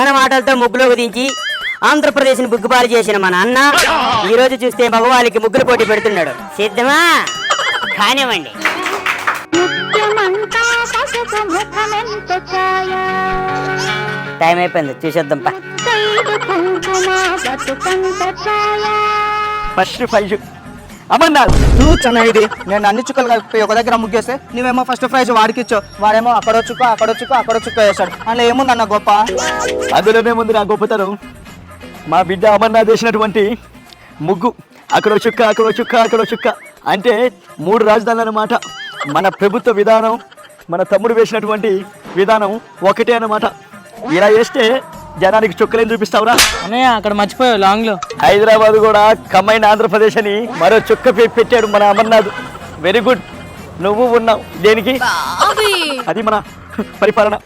చక్కని మాటలతో ముగ్గులోకి దించి ఆంధ్రప్రదేశ్ని బుగ్గుపాలు చేసిన మన అన్న ఈ రోజు చూస్తే మగవాళ్ళకి ముగ్గులు పోటీ పెడుతున్నాడు. సిద్ధమా? కానివ్వండి. టైం అయిపోయింది చూసేద్దాం పా. ఫస్ట్ ప్రైజ్ అమర్నాథ్ చూచన ఇది. నేను అన్ని చుక్కలు కలిపి ఒక దగ్గర ముగ్గేస్తే నువ్వేమో ఫస్ట్ ప్రైజ్ వాడికి ఇచ్చావు వాడేమో అక్కడ చుక్క అక్కడ చుక్క అక్కడ చుక్క వేశాడు. అందులో ఏముందన్న గొప్ప? అందులోనే ముందు నా గొప్పతనం? మా బిడ్డ అమర్నాథ్ వేసినటువంటి ముగ్గు. అక్కడ చుక్క అక్కడ చుక్క అక్కడ చుక్క. అంటే మూడు రాజధానులు అన్నమాట మన ప్రభుత్వ విధానం మన తమ్ముడు వేసినటువంటి విధానం ఒకటే అన్నమాట. ఇలా వేస్తే జనానికి చుక్కలేం చూపిస్తావురా. అన్నయ్య అక్కడ మర్చిపోయావు లాంగ్లో. హైదరాబాద్ కూడా కమ్మైన ఆంధ్రప్రదేశ్ అని మరో చుక్క పె- పెట్టాడు మన అమర్నాథ్. వెరీ గుడ్ నువ్వు ఉన్నావు. దేనికి? అది మన పరిపాలన.